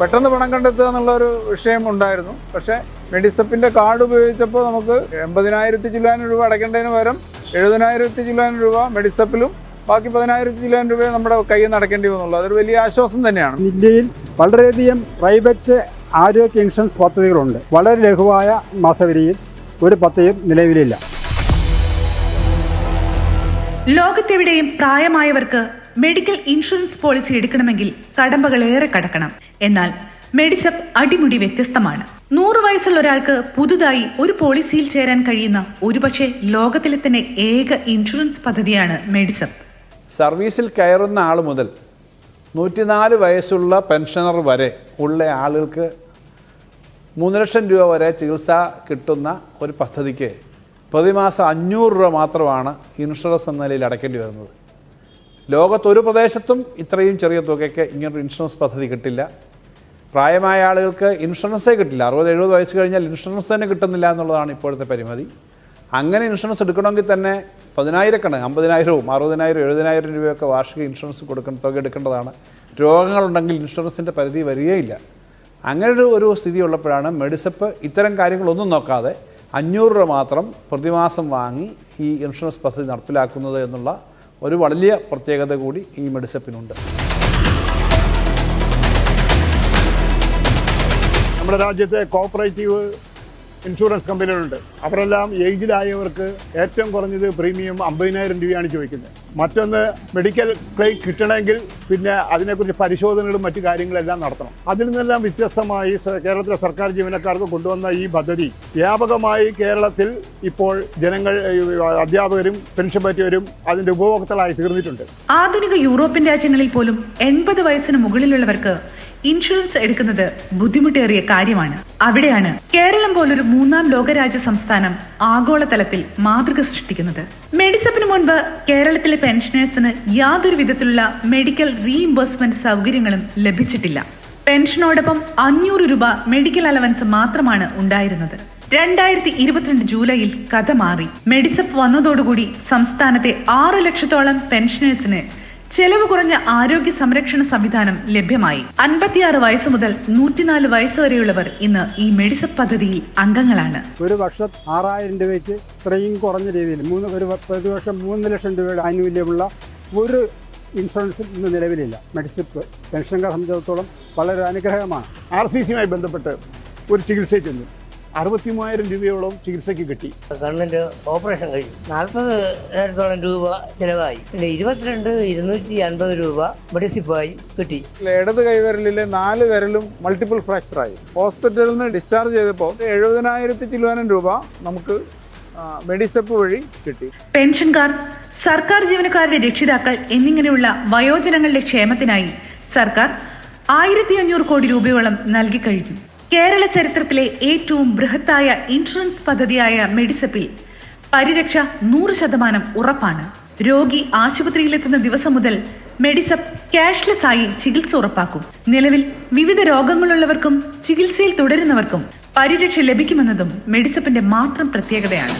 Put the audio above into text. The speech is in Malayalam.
പെട്ടെന്ന് പണം കണ്ടെത്തുക എന്നുള്ള ഒരു വിഷയം ഉണ്ടായിരുന്നു. പക്ഷേ മെഡിസപ്പിന്റെ കാർഡ് ഉപയോഗിച്ചപ്പോൾ നമുക്ക് എൺപതിനായിരത്തി ചില്ലാനും രൂപ അടയ്ക്കേണ്ടതിന് പകരം എഴുപതിനായിരത്തി ചില്ലാനും രൂപ മെഡിസപ്പിലും ബാക്കി പതിനായിരത്തി ചില്ലാനും രൂപ നമ്മുടെ കയ്യിൽ നിന്ന് അടയ്ക്കേണ്ടി വന്നുള്ളൂ. അതൊരു വലിയ ആശ്വാസം തന്നെയാണ്. ഇന്ത്യയിൽ വളരെയധികം പ്രൈവറ്റ് ആരോഗ്യ ഇൻഷുറൻസ് പദ്ധതികളുണ്ട്. വളരെ ലഘുവായ മാസവരിയിൽ ഒരു പദ്ധതിയും നിലവിലില്ല. ലോകത്തെവിടെയും പ്രായമായവർക്ക് മെഡിക്കൽ ഇൻഷുറൻസ് പോളിസി എടുക്കണമെങ്കിൽ കടമ്പകൾ ഏറെ കടക്കണം. എന്നാൽ മെഡിസപ്പ് അടിമുടി വ്യത്യസ്തമാണ്. നൂറ് വയസ്സുള്ള ഒരാൾക്ക് പുതുതായി ഒരു പോളിസിയിൽ ചേരാൻ കഴിയുന്ന ഒരുപക്ഷെ ലോകത്തിലെ തന്നെ ഏക ഇൻഷുറൻസ് പദ്ധതിയാണ് മെഡിസപ്പ്. സർവീസിൽ കയറുന്ന ആൾ മുതൽ നൂറ്റിനാല് വയസ്സുള്ള പെൻഷനർ വരെ ഉള്ള ആളുകൾക്ക് മൂന്ന് ലക്ഷം രൂപ വരെ ചികിത്സ കിട്ടുന്ന ഒരു പദ്ധതിക്ക് പ്രതിമാസം അഞ്ഞൂറ് രൂപ മാത്രമാണ് ഇൻഷുറൻസ് എന്ന നിലയിൽ അടയ്ക്കേണ്ടി വരുന്നത്. ലോകത്തൊരു പ്രദേശത്തും ഇത്രയും ചെറിയ തുകയ്ക്ക് ഇങ്ങനൊരു ഇൻഷുറൻസ് പദ്ധതി കിട്ടില്ല. പ്രായമായ ആളുകൾക്ക് ഇൻഷുറൻസേ കിട്ടില്ല. അറുപത് എഴുപത് വയസ്സ് കഴിഞ്ഞാൽ ഇൻഷുറൻസ് തന്നെ കിട്ടുന്നില്ല എന്നുള്ളതാണ് ഇപ്പോഴത്തെ പരിമിതി. അങ്ങനെ ഇൻഷുറൻസ് എടുക്കണമെങ്കിൽ തന്നെ പതിനായിരക്കണ അമ്പതിനായിരവും അറുപതിനായിരം എഴുപതിനായിരം രൂപയൊക്കെ വാർഷിക ഇൻഷുറൻസ് കൊടുക്കേണ്ട തുക എടുക്കേണ്ടതാണ്. രോഗങ്ങളുണ്ടെങ്കിൽ ഇൻഷുറൻസിന്റെ പരിധി വരികയില്ല. അങ്ങനൊരു ഒരു സ്ഥിതി ഉള്ളപ്പോഴാണ് മെഡിസപ്പ് ഇത്തരം കാര്യങ്ങളൊന്നും നോക്കാതെ അഞ്ഞൂറ് രൂപ മാത്രം പ്രതിമാസം വാങ്ങി ഈ ഇൻഷുറൻസ് പദ്ധതി നടപ്പിലാക്കുന്നത് എന്നുള്ള ഒരു വലിയ പ്രത്യേകത കൂടി ഈ മെഡിസപ്പിനുണ്ട്. നമ്മുടെ രാജ്യത്തെ കോപ്പറേറ്റീവ് ഇൻഷുറൻസ് കമ്പനികളുണ്ട്. അവരെല്ലാം ഏജിലായവർക്ക് ഏറ്റവും കുറഞ്ഞത് പ്രീമിയം അമ്പതിനായിരം രൂപയാണ് ചോദിക്കുന്നത്. മറ്റൊന്ന് മെഡിക്കൽ ക്ലെയിം കിട്ടണമെങ്കിൽ പിന്നെ അതിനെക്കുറിച്ച് പരിശോധനകളും മറ്റു കാര്യങ്ങളെല്ലാം നടത്തണം. അതിൽ നിന്നെല്ലാം വ്യത്യസ്തമായി കേരളത്തിലെ സർക്കാർ ജീവനക്കാർക്ക് കൊണ്ടുവന്ന ഈ പദ്ധതി വ്യാപകമായി കേരളത്തിൽ ഇപ്പോൾ ജനങ്ങൾ അധ്യാപകരും പെൻഷൻ പറ്റിയവരും അതിന്റെ ഉപഭോക്താക്കളായി തീർന്നിട്ടുണ്ട്. ആധുനിക യൂറോപ്യൻ രാജ്യങ്ങളിൽ പോലും എൺപത് വയസ്സിന് മുകളിലുള്ളവർക്ക് ഇൻഷുറൻസ് എടുക്കുന്നത് ബുദ്ധിമുട്ടേറിയ കാര്യമാണ്. അവിടെയാണ് കേരളം പോലൊരു മൂന്നാം ലോകരാജ്യ സംസ്ഥാനം ആഗോളതലത്തിൽ മാതൃക സൃഷ്ടിക്കുന്നത്. മെഡിസപ്പിന് മുൻപ് കേരളത്തിലെ പെൻഷനേഴ്സിന് യാതൊരു വിധത്തിലുള്ള മെഡിക്കൽ റീഇംബേഴ്സ്മെന്റ് സൗകര്യങ്ങളും ലഭിച്ചിട്ടില്ല. പെൻഷനോടൊപ്പം അഞ്ഞൂറ് രൂപ മെഡിക്കൽ അലവൻസ് മാത്രമാണ് ഉണ്ടായിരുന്നത്. രണ്ടായിരത്തി ഇരുപത്തിരണ്ട് ജൂലൈയിൽ കഥ മാറി. മെഡിസപ്പ് വന്നതോടുകൂടി സംസ്ഥാനത്തെ ആറ് ലക്ഷത്തോളം പെൻഷനേഴ്സിന് ചെലവ് കുറഞ്ഞ ആരോഗ്യ സംരക്ഷണ സംവിധാനം ലഭ്യമായി. അൻപത്തിയാറ് വയസ്സ് മുതൽ നൂറ്റിനാല് വയസ്സ് വരെയുള്ളവർ ഇന്ന് ഈ മെഡിസപ്പ് പദ്ധതിയിൽ അംഗങ്ങളാണ്. ഒരു വർഷം ആറായിരം രൂപയ്ക്ക് ഇത്രയും കുറഞ്ഞ രീതിയിൽ മൂന്ന് ഒരു പ്രതിവർഷം മൂന്ന് ലക്ഷം രൂപയുടെ ആനുകൂല്യമുള്ള ഒരു ഇൻഷുറൻസും ഇന്ന് നിലവിലില്ല. മെഡിസിപ്പ് പെൻഷൻകാരെ സംബന്ധിച്ചിടത്തോളം വളരെ അനുഗ്രഹമാണ്. ആർ സി സിയുമായി ബന്ധപ്പെട്ട് ഒരു ചികിത്സയിൽ ചെന്നു. അറുപത്തി മൂവായിരം രൂപയോളം ചികിത്സയ്ക്ക് കിട്ടി. ഗവൺമെന്റ് ഓപ്പറേഷൻ കഴിഞ്ഞു. നാൽപ്പതിനായിരത്തോളം രൂപ ചിലവായി. പിന്നെ ഇരുപത്തിരണ്ട് ഇരുന്നൂറ്റി അൻപത് രൂപ മെഡിസിപ്പായി കിട്ടി. ഇടത് കൈവിരലിലെ നാല് വിരലും മൾട്ടിപ്പിൾ ഫ്രാക്ചർ ആയി. ഹോസ്പിറ്റലിൽ നിന്ന് ഡിസ്ചാർജ് ചെയ്തപ്പോൾ എഴുപതിനായിരത്തി ചില്ലുവാനും രൂപ നമുക്ക് മെഡിസപ്പ് വഴി കിട്ടി. പെൻഷൻകാർ സർക്കാർ ജീവനക്കാരുടെ രക്ഷിതാക്കൾ എന്നിങ്ങനെയുള്ള വയോജനങ്ങളുടെ ക്ഷേമത്തിനായി സർക്കാർ ആയിരത്തി അഞ്ഞൂറ് കോടി രൂപയോളം നൽകിക്കഴിഞ്ഞു കേരള ചരിത്രത്തിലെ ഏറ്റവും ബൃഹത്തായ ഇൻഷുറൻസ് പദ്ധതിയായ മെഡിസപ്പിൽ പരിരക്ഷ നൂറ് ശതമാനം ഉറപ്പാണ്. രോഗി ആശുപത്രിയിലെത്തുന്ന ദിവസം മുതൽ മെഡിസപ്പ് ക്യാഷ്ലെസ് ആയി ചികിത്സ ഉറപ്പാക്കും. നിലവിൽ വിവിധ രോഗങ്ങളുള്ളവർക്കും ചികിത്സയിൽ തുടരുന്നവർക്കും പരിരക്ഷ ലഭിക്കുമെന്നതും മെഡിസപ്പിന്റെ മാത്രം പ്രത്യേകതയാണ്.